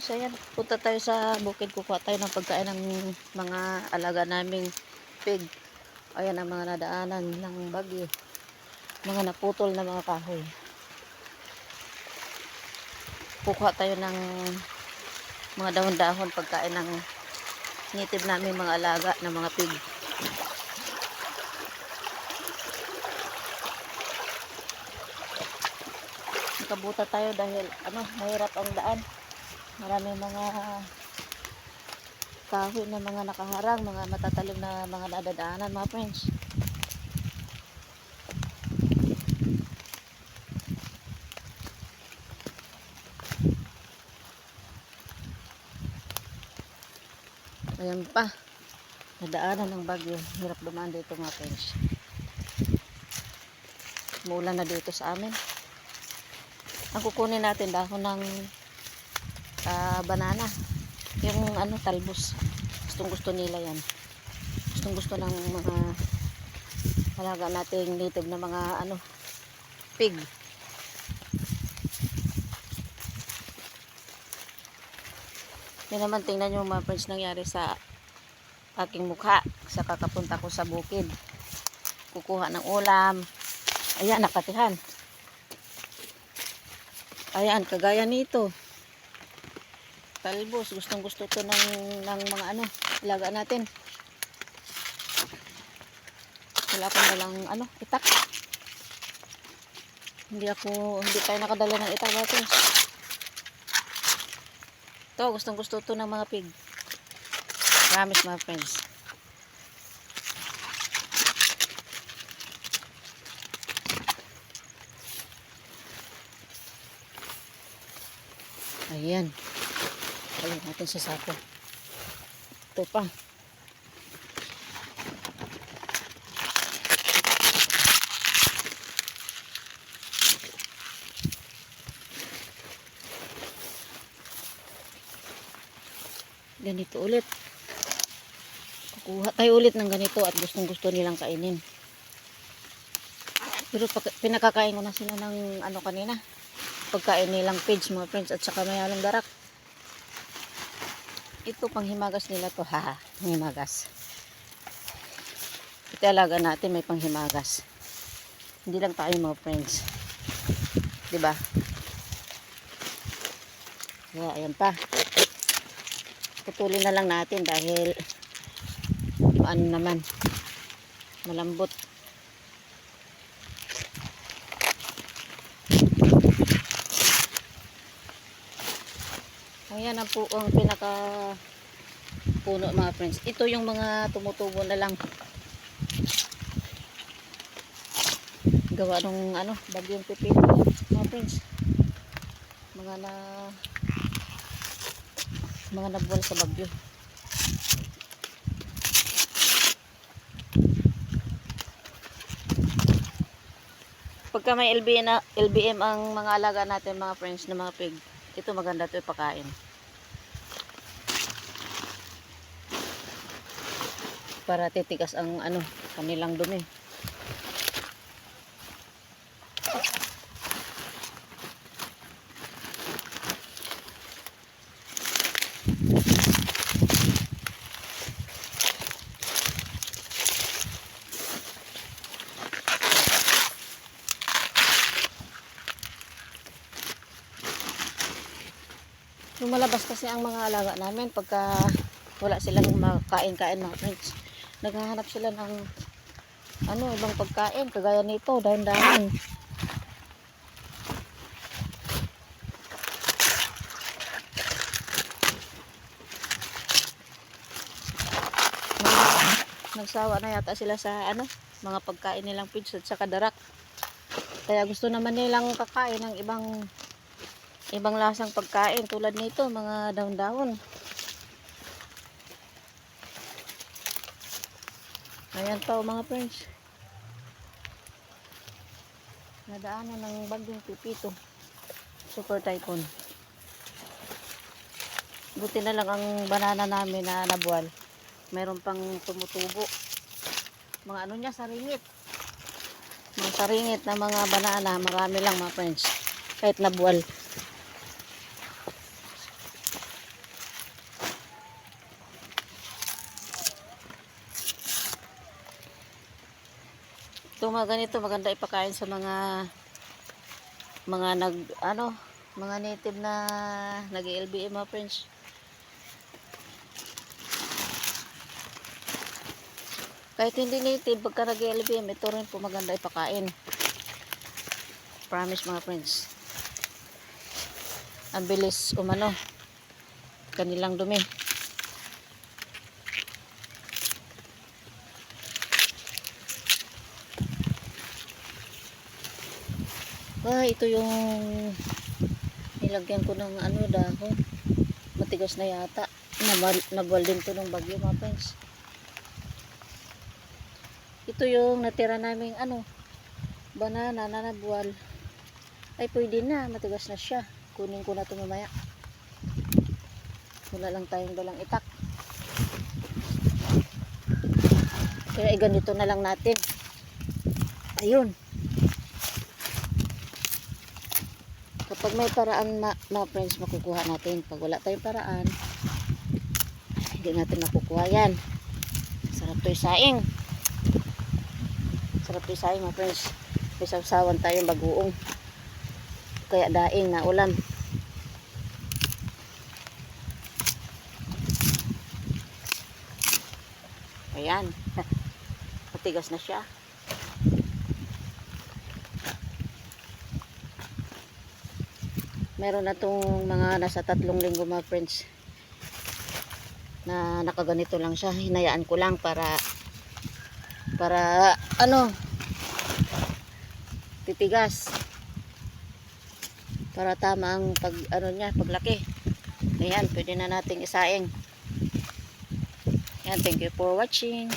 friends, ayan. Punta tayo sa bukid. Kukuha tayo ng pagkain ng mga alaga naming pig. Ayan ang mga nadaanan ng bagyo. Mga naputol na mga kahoy. Kukuha tayo ng mga dahon-dahon pagkain ng native namin mga alaga ng mga pig. Nakabuta tayo dahil ano, mahirap ang daan. Maraming mga kahoy na mga nakaharang, mga matatalim na mga nadadaanan, mga friends. Ayan pa. Nadaanan ng bagyo. Hirap dumaan dito mga friends. Muulan na dito sa amin. Ang kukunin natin dahon ng ah, banana. Yung ano, talbos. Gustong gusto nila yan. Gustong gusto ng mga alaga nating native na mga ano, pig. Yan naman tingnan nyo mga friends nangyari sa aking mukha sa kakapunta ko sa bukid. Kukuha ng ulam. Ayan, nakatihan. Ayan, kagaya nito. Talbos, gustong gusto to ng, ng mga ano, ilaga natin. Wala akong dalang ano, itak. Hindi ako, hindi tayo nakadala ng itak natin. Ito, gustong gusto to ng mga pig. Promise mga friends. Ayan. Ayan natin sa sako. Ito pa. Ganito ulit. Kukuha tayo ulit ng ganito at gustong gusto nilang kainin. Pero pinakakain ko na sila ng ano kanina. Pagkain nilang pigs mga friends at saka mayalong darak. Ito panghimagas nila to. Haha, panghimagas. Ito alaga natin may panghimagas. Hindi lang tayo mga friends. ba? Kaya ayan pa. Putulin na lang natin dahil ano naman malambot. Ayan ang po ang pinaka puno mga friends. Ito yung mga tumutubo na lang. Gawa nung ano, bagyong pipino mga friends. Mga na mga nabuwal sa bagyo. Pagka may LBM, na, LBM ang mga alaga natin mga friends na mga pig, ito maganda ito ipakain. Para titikas ang ano, kanilang dumi. Lumalabas kasi ang mga alaga namin pagka wala silang makain-kain mga friends. Naghahanap sila ng ano, ibang pagkain kagaya nito, dahan-dahan. Nagsawa na yata sila sa ano, mga pagkain nilang pigs at saka darak. Kaya gusto naman nilang kakain ng ibang ibang lasang pagkain tulad nito mga daon-daon ayan pa mga friends. Nadaanan ng bagyong pipito. Super typhoon buti na lang ang banana namin na nabuwal. Meron pang tumutubo. Mga ano niya saringit. Mga saringit na mga banana. Marami lang mga friends. Kahit nabuwal mga ganito, maganda ipakain sa mga mga nag, ano, mga native na nag-LBM mga friends. Kahit hindi native, pagka nag-LBM, ito rin po maganda ipakain. Promise mga friends. Ang bilis umano. Kanilang dumi. Ah, ito yung nilagyan ko ng ano dahon. Matigas na yata. Nabal, nabal din ng bagyo mga friends. Ito yung natira naming ano, banana na nabwal. Ay pwede na, matigas na siya. Kunin ko na ito mamaya. Wala lang tayong dalang itak. Kaya ay ganito na lang natin. Ayun. Kapag may paraan ma mga friends makukuha natin. Pag wala tayong paraan, hindi natin makukuha yan. Sarap to isaing. Sarap to isaing mga friends. May sawsawan tayong bagoong. Kaya daing na ulam. Ayan. Matigas na siya. Meron na tong mga nasa tatlong linggo mga friends na nakaganito lang siya. Hinayaan ko lang para para ano titigas para tama ang pag ano niya paglaki. Ayan pwede na nating isaing. Yan thank you for watching